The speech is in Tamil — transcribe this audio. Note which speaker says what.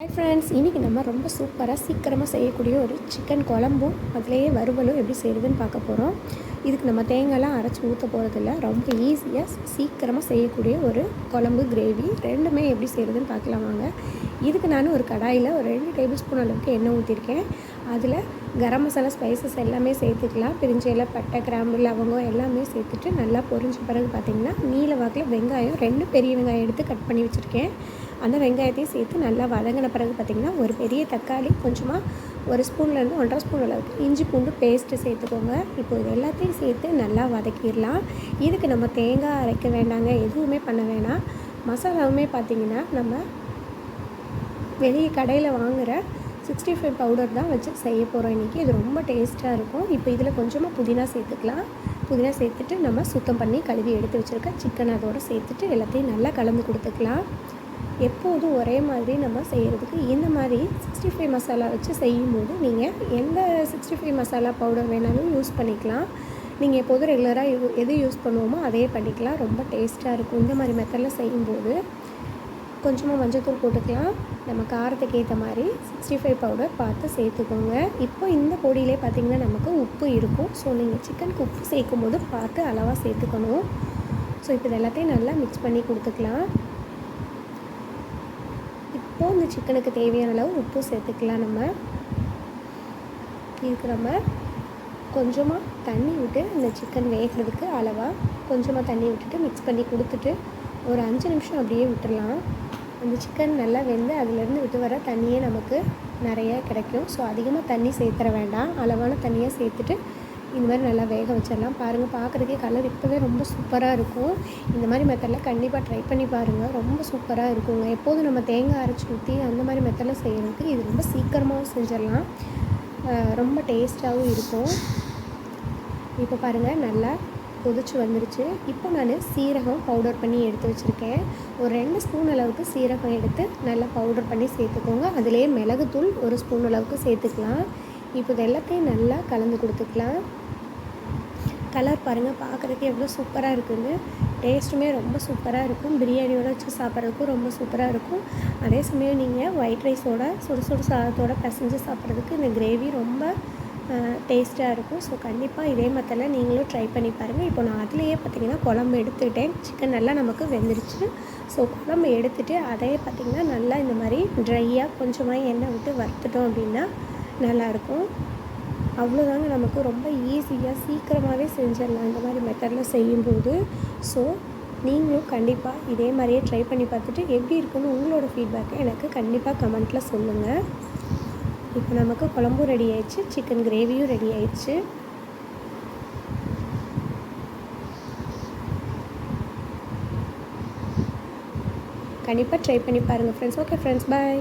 Speaker 1: ஹாய் ஃப்ரெண்ட்ஸ் இன்றைக்கி நம்ம ரொம்ப சூப்பராக சீக்கிரமாக செய்யக்கூடிய ஒரு சிக்கன் குழம்பும் அதுலேயே வறுவலும் எப்படி செய்கிறதுன்னு பார்க்க போகிறோம் இதுக்கு நம்ம தேங்காய்லாம் அரைச்சி ஊற்ற போகிறதில்ல ரொம்ப ஈஸியாக சீக்கிரமாக செய்யக்கூடிய ஒரு குழம்பு கிரேவி ரெண்டுமே எப்படி செய்கிறதுன்னு பார்க்கலாம் வாங்க. இதுக்கு நான் ஒரு கடாயில் ஒரு ரெண்டு டேபிள் ஸ்பூன் அளவுக்கு எண்ணெய் ஊற்றிருக்கேன் அதில் கரம் மசாலா ஸ்பைசஸ் எல்லாமே சேர்த்துக்கலாம். பிரிஞ்சையில் பட்டை கிராம்பு லவங்கம் எல்லாமே சேர்த்துட்டு நல்லா பொரிஞ்ச பிறகு பார்த்திங்கன்னா நீல வாக்கில் வெங்காயம் ரெண்டு பெரிய வெங்காயம் எடுத்து கட் பண்ணி வச்சுருக்கேன். அந்த வெங்காயத்தையும் சேர்த்து நல்லா வதங்கின பிறகு பார்த்திங்கன்னா ஒரு பெரிய தக்காளி கொஞ்சமாக ஒரு ஸ்பூன்லேருந்து ஒன்றரை ஸ்பூன் அளவுக்கு இஞ்சி பூண்டு பேஸ்ட்டு சேர்த்துக்கோங்க. இப்போ இது எல்லாத்தையும் சேர்த்து நல்லா வதக்கிடலாம். இதுக்கு நம்ம தேங்காய் அரைக்க வேண்டாங்க எதுவுமே பண்ண வேணாம். மசாலாவுமே பார்த்திங்கன்னா நம்ம வெளியே கடையில் வாங்குகிற சிக்ஸ்டி ஃபைவ் பவுடர் தான் வச்சு செய்ய போகிறோம் இன்றைக்கி இது ரொம்ப டேஸ்ட்டாக இருக்கும். இப்போ இதில் கொஞ்சமாக புதினா சேர்த்துக்கலாம். புதினா சேர்த்துட்டு நம்ம சுத்தம் பண்ணி கழுவி எடுத்து வச்சுருக்க சிக்கன் அதோடு சேர்த்துட்டு எல்லாத்தையும் நல்லா கலந்து கொடுத்துக்கலாம். எப்போதும் ஒரே மாதிரி நம்ம செய்கிறதுக்கு இந்த மாதிரி சிக்ஸ்டி ஃபைவ் மசாலா வச்சு செய்யும்போது நீங்கள் எந்த சிக்ஸ்டி ஃபைவ் மசாலா பவுடர் வேணாலும் யூஸ் பண்ணிக்கலாம். நீங்கள் எப்போதும் ரெகுலராக யூ எது யூஸ் பண்ணுவோமோ அதே பண்ணிக்கலாம். ரொம்ப டேஸ்ட்டாக இருக்கும். இந்த மாதிரி மெத்தடில் செய்யும்போது கொஞ்சமாக மஞ்சத்தூள் போட்டுக்கலாம். நம்ம காரத்துக்கு ஏற்ற மாதிரி சிக்ஸ்டி ஃபைவ் பவுடர் பார்த்து சேர்த்துக்கோங்க. இப்போ இந்த பொடியிலே பார்த்திங்கன்னா நமக்கு உப்பு இருக்கும். ஸோ நீங்கள் சிக்கனுக்கு உப்பு சேர்க்கும் போது பார்த்து அளவாக சேர்த்துக்கணும். ஸோ இப்போ இது எல்லாத்தையும் நல்லா மிக்ஸ் பண்ணி கொடுத்துக்கலாம். இப்போது இந்த சிக்கனுக்கு தேவையான அளவு உப்பு சேர்த்துக்கலாம் நம்ம. இதுக்கு நம்ம கொஞ்சமாக தண்ணி விட்டு இந்த சிக்கன் வேகிறதுக்கு அளவாக கொஞ்சமாக தண்ணி விட்டுட்டு மிக்ஸ் பண்ணி கொடுத்துட்டு ஒரு அஞ்சு நிமிஷம் அப்படியே விட்டுடலாம். அந்த சிக்கன் நல்லா வெந்து அதுலேருந்து விட்டு வர தண்ணியே நமக்கு நிறைய கிடைக்கும். ஸோ அதிகமாக தண்ணி சேர்த்துற வேண்டாம். அளவான தண்ணியாக சேர்த்துட்டு இந்த மாதிரி நல்லா வேக வச்சிடலாம். பாருங்கள் பார்க்குறதுக்கே கலர் இப்போவே ரொம்ப சூப்பராக இருக்கும். இந்த மாதிரி மெத்தடில் கண்டிப்பாக ட்ரை பண்ணி பாருங்கள் ரொம்ப சூப்பராக இருக்குங்க. எப்போதும் நம்ம தேங்காய் அரைச்சி ஊற்றி அந்த மாதிரி மெத்தடில் செய்கிறதுக்கு இது ரொம்ப சீக்கிரமாகவும் செஞ்சிடலாம். ரொம்ப டேஸ்ட்டாகவும் இருக்கும். இப்போ பாருங்கள் நல்லா கொதிச்சு வந்துருச்சு. இப்போ நான் சீரகம் பவுடர் பண்ணி எடுத்து வச்சுருக்கேன். ஒரு ரெண்டு ஸ்பூன் அளவுக்கு சீரகம் எடுத்து நல்லா பவுடர் பண்ணி சேர்த்துக்கோங்க. அதுலேயே மிளகுத்தூள் ஒரு ஸ்பூன் அளவுக்கு சேர்த்துக்கலாம். இப்போ இது எல்லாத்தையும் நல்லா கலந்து கொடுத்துக்கலாம். கலர் பாருங்கள் பார்க்குறதுக்கு எவ்வளோ சூப்பராக இருக்குதுன்னு டேஸ்ட்டுமே ரொம்ப சூப்பராக இருக்கும். பிரியாணியோட வச்சு சாப்பிட்றதுக்கும் ரொம்ப சூப்பராக இருக்கும். அதே சமயம் நீங்கள் ஒயிட் ரைஸோட சுடு சுடு சாதத்தோட பிசைஞ்சு சாப்பிட்றதுக்கு இந்த கிரேவி ரொம்ப டேஸ்ட்டாக இருக்கும். ஸோ கண்டிப்பாக இதே மெத்தடில் நீங்களும் ட்ரை பண்ணி பாருங்கள் இப்போ நான் அதுலேயே பார்த்தீங்கன்னா குழம்பு எடுத்துக்கிட்டேன். சிக்கன் நல்லா நமக்கு வெந்துருச்சு. ஸோ குழம்பு எடுத்துகிட்டு அதையே பார்த்திங்கன்னா நல்லா இந்த மாதிரி ட்ரையாக கொஞ்சமாக எண்ணெய் விட்டு வறுத்துட்டோம் அப்படின்னா நல்லாயிருக்கும் அவ்வளோதாங்க நமக்கு. ரொம்ப ஈஸியாக சீக்கிரமாகவே செஞ்சிடலாம் இந்த மாதிரி மெத்தடில் செய்யும்போது. ஸோ நீங்களும் கண்டிப்பாக இதே மாதிரியே ட்ரை பண்ணி பார்த்துட்டு எப்படி இருக்குன்னு உங்களோட ஃபீட்பேக்கை எனக்கு கண்டிப்பாக கமெண்ட்டில் சொல்லுங்கள் இப்போ நமக்கு குழம்பும் ரெடி ஆயிடுச்சு சிக்கன் கிரேவியும் ரெடி ஆயிடுச்சு. கண்டிப்பாக ட்ரை பண்ணி பாருங்கள் ஃப்ரெண்ட்ஸ் ஓகே ஃப்ரெண்ட்ஸ் பாய்